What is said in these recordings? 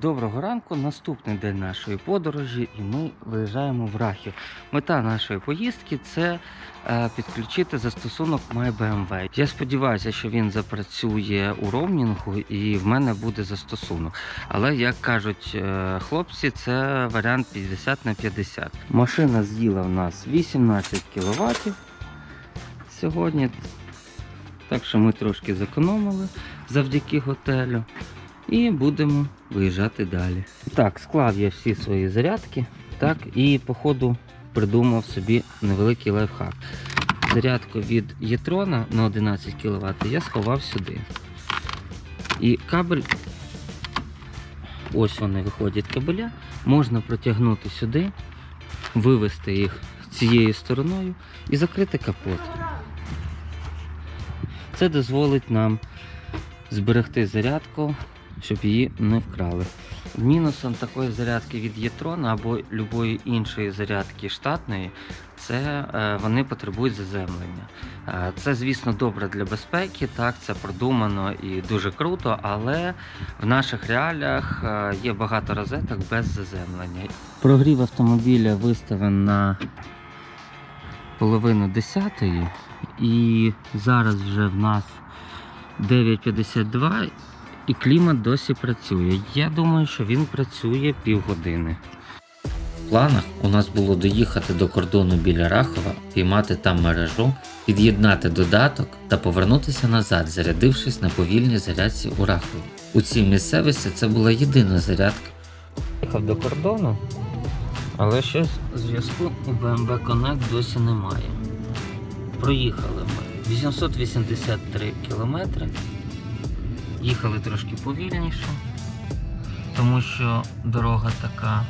Доброго ранку, наступний день нашої подорожі, і ми виїжджаємо в Рахів. Мета нашої поїздки це е, підключити застосунок MyBMW. Я сподіваюся, що він запрацює у роумінгу і в мене буде застосунок. Але як кажуть е, хлопці, це варіант 50 на 50. Машина з'їла в нас 18 кВт сьогодні. Так що ми трошки зекономили завдяки готелю. І будемо виїжджати далі. Так, склав я всі свої зарядки. Так, і по ходу придумав собі невеликий лайфхак. Зарядку від Єтрона на 11 кВт я сховав сюди. І кабель, ось вони виходять кабеля, можна протягнути сюди, вивести їх цією стороною і закрити капот. Це дозволить нам зберегти зарядку щоб її не вкрали. Мінусом такої зарядки від Єтрона або будь-якої іншої зарядки штатної, це е, вони потребують заземлення. Е, це, звісно, добре для безпеки, так, це продумано і дуже круто, але в наших реаліях е, є багато розеток без заземлення. Прогрів автомобіля виставлений на половину десятої, і зараз вже в нас 9.52 і клімат досі працює. Я думаю, що він працює півгодини. В планах у нас було доїхати до кордону біля Рахова, піймати там мережу, під'єднати додаток та повернутися назад, зарядившись на повільній зарядці у Рахові. У цій місцевості це була єдина зарядка. Їхав до кордону, але щось зв'язку у BMW Connect досі немає. Проїхали ми 883 кілометри. Їхали трошки повільніше, тому що дорога така.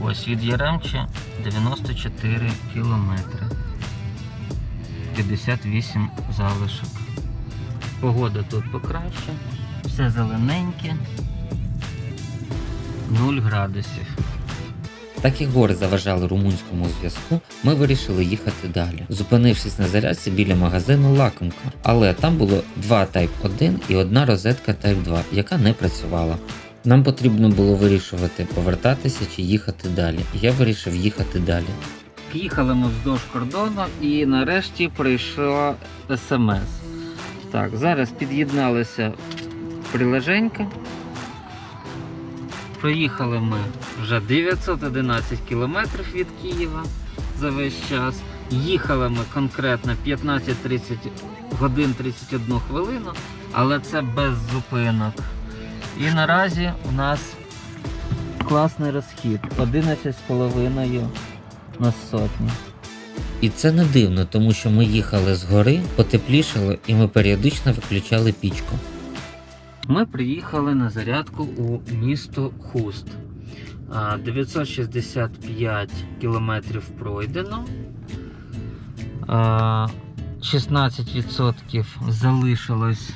Ось від Яремча 94 кілометри. 58 залишок. Погода тут покраще, все зелененьке, 0 градусів. Так як гори заважали румунському зв'язку, ми вирішили їхати далі, зупинившись на зарядці біля магазину Лакомка. Але там було два Type 1 і одна розетка Type 2, яка не працювала. Нам потрібно було вирішувати, повертатися чи їхати далі. Я вирішив їхати далі. Їхали ми вздовж кордону і нарешті прийшла смс. Так, зараз під'єдналися прилеженька. Проїхали ми вже 911 кілометрів від Києва за весь час. Їхали ми конкретно 15-30 годин 31 хвилину, але це без зупинок. І наразі у нас класний розхід 11,5 на сотню. І це не дивно, тому що ми їхали з гори, потеплішало і ми періодично виключали пічку. Ми приїхали на зарядку у місто Хуст. 965 кілометрів пройдено. 16% залишилось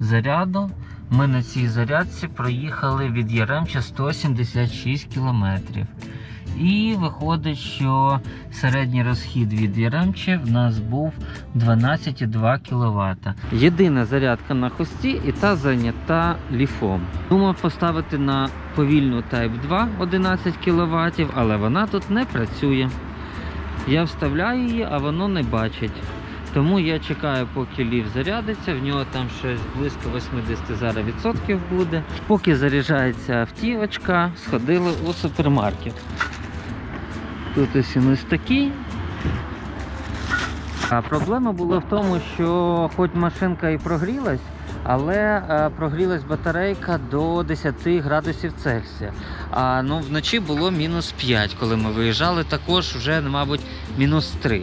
заряду. Ми на цій зарядці проїхали від Яремча 176 кілометрів. І виходить, що середній розхід від Яремче в нас був 12,2 кВт. Єдина зарядка на хості і та зайнята ліфом. Думав поставити на повільну Type 2 11 кВт, але вона тут не працює. Я вставляю її, а воно не бачить. Тому я чекаю, поки ліф зарядиться, в нього там щось близько 80 зараз відсотків буде. Поки заряджається автівочка, сходили у супермаркет. Тут ось він ось такий. А проблема була в тому, що хоч машинка і прогрілась, але е, прогрілась батарейка до 10 градусів Цельсія. А ну, вночі було мінус 5, коли ми виїжджали, також вже, мабуть, мінус 3.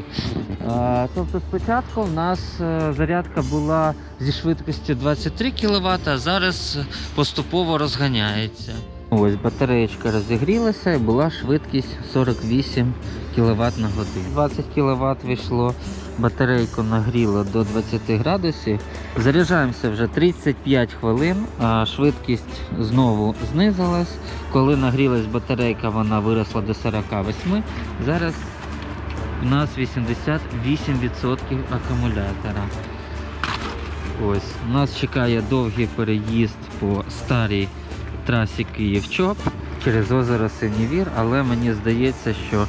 А, тобто спочатку в нас е, зарядка була зі швидкістю 23 кВт, а зараз поступово розганяється. Ось батареєчка розігрілася і була швидкість 48 кВт на годину. 20 кВт вийшло, батарейку нагріло до 20 градусів. Заряджаємося вже 35 хвилин, а швидкість знову знизилась. Коли нагрілась батарейка, вона виросла до 48. Зараз у нас 88% акумулятора. Ось, нас чекає довгий переїзд по старій трасі Київ-Чоп через озеро Синівір, але мені здається, що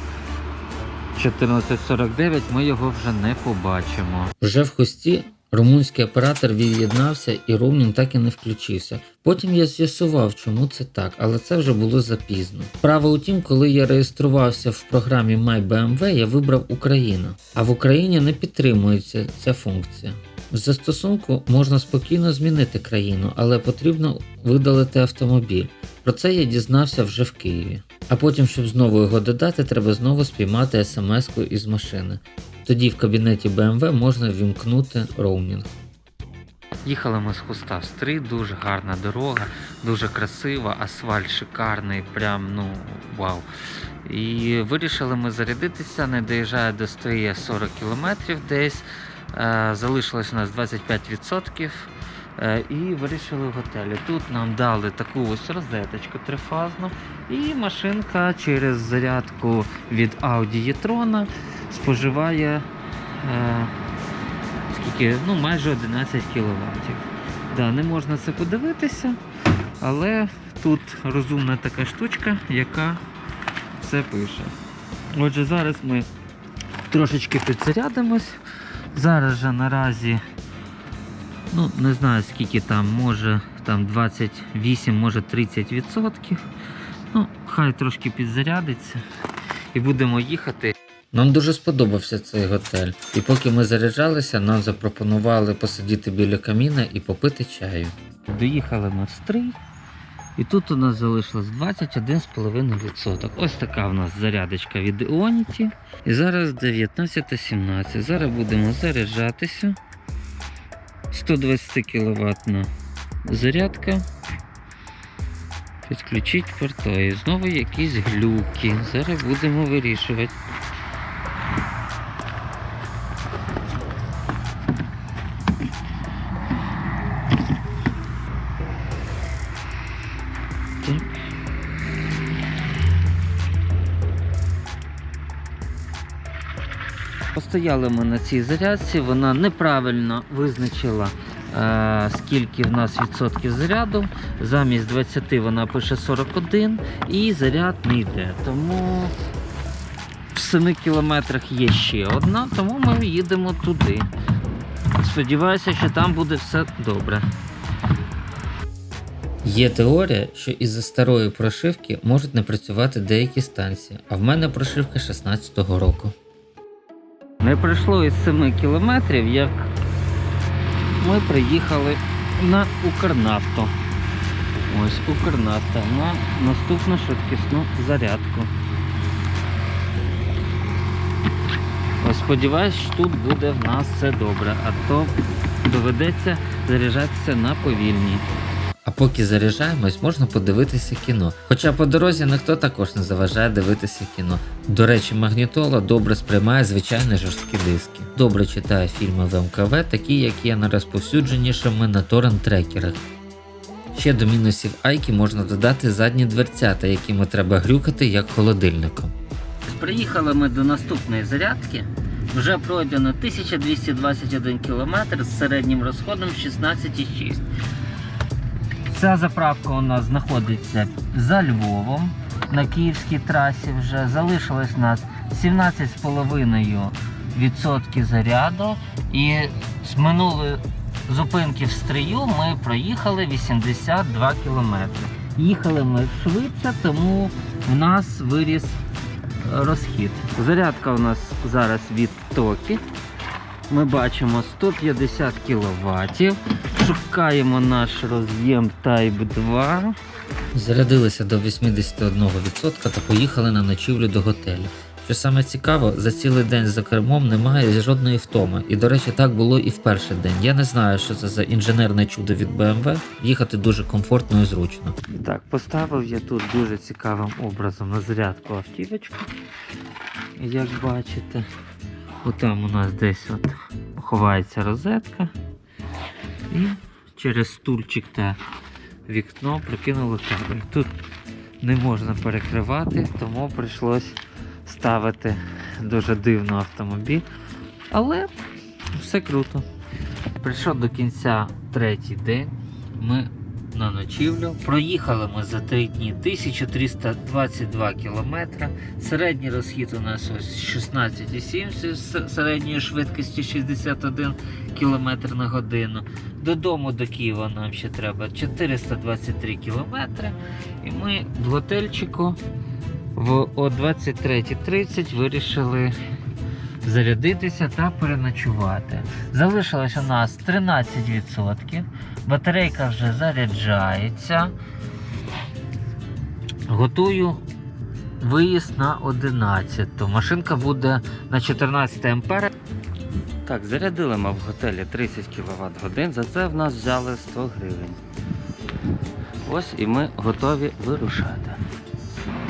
14.49 ми його вже не побачимо. Вже в хості румунський оператор від'єднався і роумінг так і не включився. Потім я з'ясував, чому це так, але це вже було запізно. Справа у тім, коли я реєструвався в програмі MyBMW, я вибрав Україну, а в Україні не підтримується ця функція. В застосунку можна спокійно змінити країну, але потрібно видалити автомобіль. Про це я дізнався вже в Києві. А потім, щоб знову його додати, треба знову спіймати смс-ку із машини. Тоді в кабінеті BMW можна вімкнути роумінг. Їхали ми з хуста в Стри, дуже гарна дорога, дуже красива, асфальт шикарний, прям ну вау. І вирішили ми зарядитися, не доїжджає до Стрия 40 кілометрів десь. Е, залишилось у нас 25%. Е, І вирішили в готелі. Тут нам дали таку ось розеточку трифазну, і машинка через зарядку від Audi e-tron споживає е, скільки, ну, майже 11 кВт. Да, не можна це подивитися, але тут розумна така штучка, яка це пише. Отже, зараз ми трошечки підзарядимось. Зараз же наразі, ну не знаю скільки там, може там 28, може 30 відсотків. Ну, хай трошки підзарядиться і будемо їхати. Нам дуже сподобався цей готель, і поки ми заряджалися, нам запропонували посидіти біля каміна і попити чаю. Доїхали ми в Стрий, і тут у нас залишилось 21,5%. Ось така в нас зарядочка від Ionity. І зараз 19.17. Зараз будемо заряджатися. 120 кВт зарядка. Підключить портові. Знову якісь глюки. Зараз будемо вирішувати. Постояли ми на цій зарядці, вона неправильно визначила, е, скільки в нас відсотків заряду. Замість 20 вона пише 41 і заряд не йде. Тому в 7 кілометрах є ще одна, тому ми їдемо туди. Сподіваюся, що там буде все добре. Є теорія, що із-за старої прошивки можуть не працювати деякі станції, а в мене прошивка 16-го року. Не пройшло із 7 кілометрів, як ми приїхали на Укрнафту. Ось Укрнафта на наступну швидкісну зарядку. Ось сподіваюсь, що тут буде в нас все добре, а то доведеться заряджатися на повільній. А поки заряджаємось, можна подивитися кіно. Хоча по дорозі ніхто також не заважає дивитися кіно. До речі, магнітола добре сприймає звичайні жорсткі диски. Добре читає фільми в МКВ, такі як є найрозповсюдженішими на торрент-трекерах. Ще до мінусів Айки можна додати задні дверцята, якими треба грюкати як холодильником. Приїхали ми до наступної зарядки. Вже пройдено 1221 км з середнім розходом 16,6. Ця заправка у нас знаходиться за Львовом на київській трасі. Вже залишилось у нас 17,5% заряду. І з минулої зупинки в стрию ми проїхали 82 км. Їхали ми швидше, тому в нас виріс е, розхід. Зарядка у нас зараз від токи. Ми бачимо 150 кВт. Шукаємо наш роз'єм Type 2. Зарядилися до 81% та поїхали на ночівлю до готелю. Що саме цікаво, за цілий день за кермом немає жодної втоми. І, до речі, так було і в перший день. Я не знаю, що це за інженерне чудо від BMW. Їхати дуже комфортно і зручно. Так, поставив я тут дуже цікавим образом на зарядку автівочку. Як бачите, отам у нас десь от ховається розетка. І через стульчик та вікно прокинули кабель. Тут не можна перекривати, тому прийшлось ставити дуже дивно автомобіль. Але все круто. Прийшов до кінця третій день. Ми на ночівлю. Проїхали ми за три дні 1322 кілометри. Середній розхід у нас ось 16,7 з середньою швидкістю 61 км на годину. Додому до Києва нам ще треба 423 кілометри. І ми в готельчику в о 23.30 вирішили зарядитися та переночувати. Залишилось у нас 13%. Батарейка вже заряджається. Готую виїзд на 11. Машинка буде на 14 ампер. Так, зарядили ми в готелі 30 кВт годин, за це в нас взяли 100 гривень. Ось і ми готові вирушати.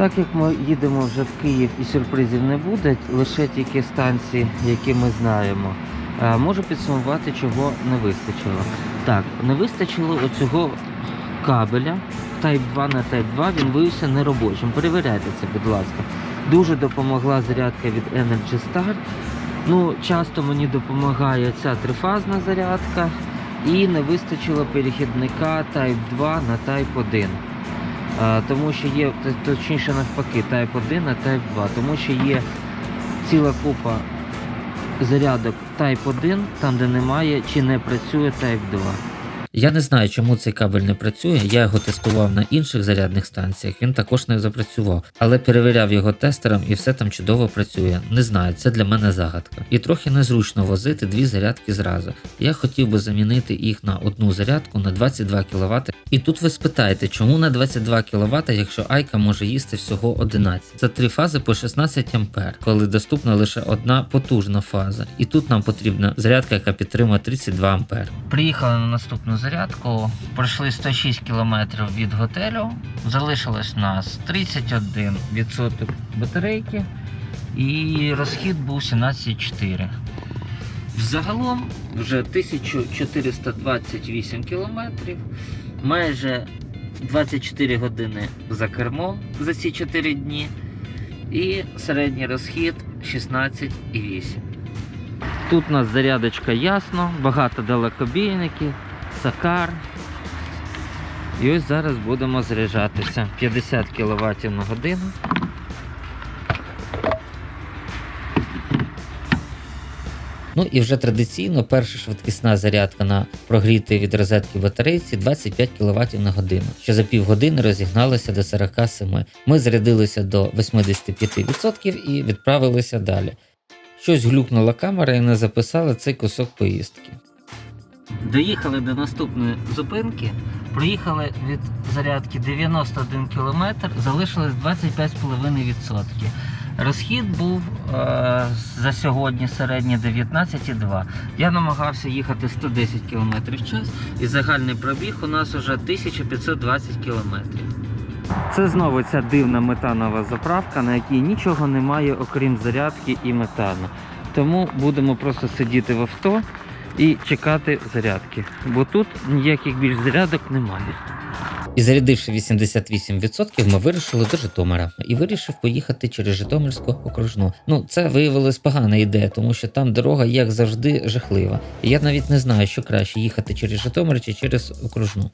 Так як ми їдемо вже в Київ і сюрпризів не буде, лише тільки станції, які ми знаємо, е, можу підсумувати, чого не вистачило. Так, не вистачило оцього кабеля Type 2 на Type 2, він виявився неробочим. Перевіряйте це, будь ласка. Дуже допомогла зарядка від Energy Star. Ну, часто мені допомагає ця трифазна зарядка. І не вистачило перехідника Type 2 на Type 1. Тому що є, точніше навпаки, Type 1 а Type 2, тому що є ціла купа зарядок Type 1, там де немає чи не працює Type 2. Я не знаю, чому цей кабель не працює. Я його тестував на інших зарядних станціях. Він також не запрацював, але перевіряв його тестером і все там чудово працює. Не знаю, це для мене загадка. І трохи незручно возити дві зарядки зразу. Я хотів би замінити їх на одну зарядку на 22 кВт. І тут ви спитаєте, чому на 22 кВт, якщо Айка може їсти всього 11? Це три фази по 16 А, коли доступна лише одна потужна фаза. І тут нам потрібна зарядка, яка підтримує 32 А. Приїхали на наступну зарядку, пройшли 106 км від готелю, залишилось нас 31% батарейки. І розхід був 17,4. Взагалом вже 1428 км, майже 24 години за кермом за ці 4 дні. І середній розхід 16,8. Тут у нас зарядочка ясно, багато далекобійників, сакар. І ось зараз будемо заряджатися 50 кВт на годину. Ну і вже традиційно перша швидкісна зарядка на прогрітій від розетки батарейці 25 кВт на годину, що за півгодини розігналося до 47. Ми зарядилися до 85% і відправилися далі. Щось глюкнула камера і не записала цей кусок поїздки. Доїхали до наступної зупинки, проїхали від зарядки 91 км, залишилось 25,5%. Розхід був е, за сьогодні середній 19,2. Я намагався їхати 110 км в час, і загальний пробіг у нас вже 1520 км. Це знову ця дивна метанова заправка, на якій нічого немає, окрім зарядки і метану. Тому будемо просто сидіти в авто і чекати зарядки, бо тут ніяких більш зарядок немає. І зарядивши 88%, ми вирішили до Житомира і вирішив поїхати через Житомирську окружну. Ну, це виявилось погана ідея, тому що там дорога, як завжди, жахлива. Я навіть не знаю, що краще їхати через Житомир чи через окружну.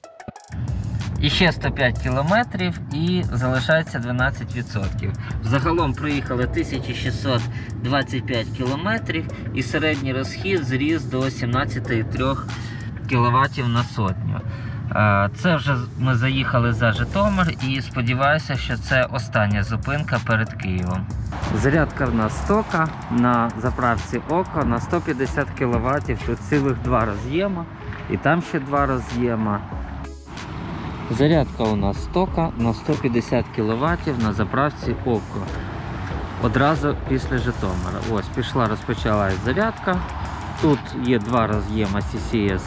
І ще 105 кілометрів і залишається 12%. Загалом проїхали 1625 кілометрів і середній розхід зріс до 17,3 кВт на сотню. Е, Це вже ми заїхали за Житомир і сподіваюся, що це остання зупинка перед Києвом. Зарядка в нас стока на заправці ОКО на 150 кВт. Тут цілих два роз'єма, і там ще два роз'єма. Зарядка у нас стока на 150 кВт на заправці ОКО. Одразу після Житомира. Ось пішла, розпочалась зарядка. Тут є два роз'єма CCS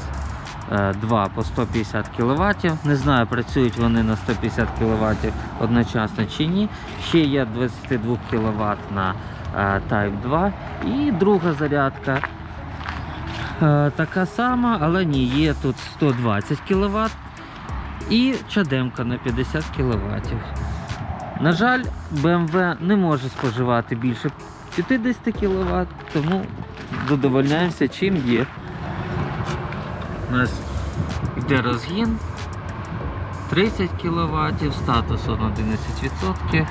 2 по 150 кВт. Не знаю, працюють вони на 150 кВт одночасно чи ні. Ще є 22 кВт на е, Type 2. І друга зарядка. е, Така сама, але ні, є тут 120 кВт і чадемка на 50 кВт. На жаль, BMW не може споживати більше 50 кВт, тому задовольняємося чим є. У нас йде розгін. 30 кВт, статус 11%.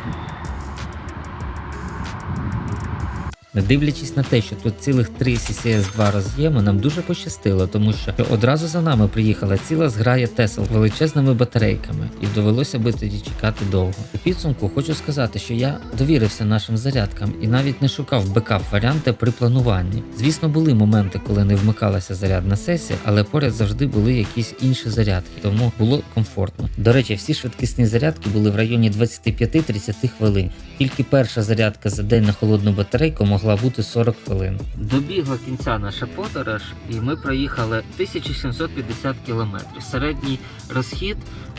Дивлячись на те, що тут цілих три CCS 2 роз'єми, нам дуже пощастило, тому що одразу за нами приїхала ціла зграя Тесл величезними батарейками, і довелося би тоді чекати довго. У підсумку хочу сказати, що я довірився нашим зарядкам і навіть не шукав бекап варіанти при плануванні. Звісно, були моменти, коли не вмикалася зарядна сесія, але поряд завжди були якісь інші зарядки, тому було комфортно. До речі, всі швидкісні зарядки були в районі 25-30 хвилин. Тільки перша зарядка за день на холодну батарейку могла бути 40 хвилин. Добігла кінця наша подорож, і ми проїхали 1750 кілометрів. Середній розхід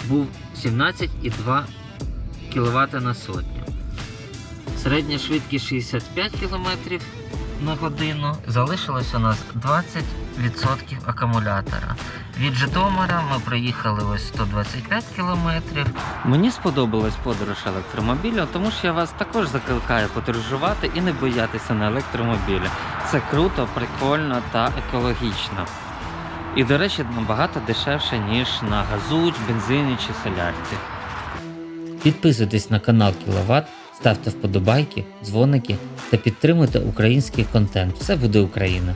був 17,2 кВт на сотню. Середня швидкість 65 км на годину. Залишилось у нас 20% акумулятора. Від Житомира ми проїхали ось 125 км. Мені сподобалась подорож електромобілем, тому що я вас також закликаю подорожувати і не боятися на електромобілі. Це круто, прикольно та екологічно. І, до речі, набагато дешевше, ніж на газу, бензині чи солярці. Підписуйтесь на канал Кіловат, ставте вподобайки, дзвоники та підтримуйте український контент. Все буде Україна!